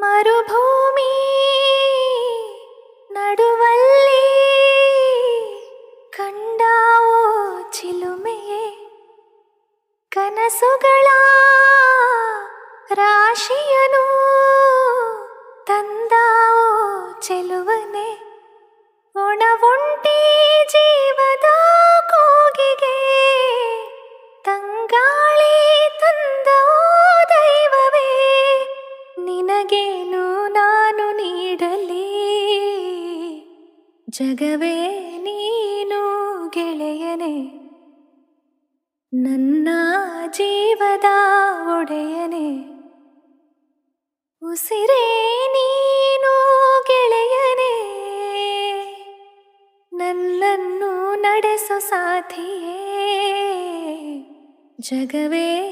ಮರುಭೂಮಿ ನಡುವಲ್ಲಿ ಕಂಡಾವೋ ಚಿಲುಮೆಯೇ? ಕನಸುಗಳ ರಾಶಿಯನು ತಂದಾವೋ ಚೆಲುವನೆ? ಒಣವುಂಟಿ ನಿನಗೇನು ನಾನು ನೀಡಲಿ? ಜಗವೇ ನೀನು ಗೆಳೆಯನೆ. ನನ್ನ ಜೀವದ ಒಡೆಯನೆ. ಉಸಿರೇ ನೀನು ಗೆಳೆಯನೆ. ನನ್ನನ್ನು ನಡೆಸೋ ಸಾಥಿಯೇ. ಜಗವೇ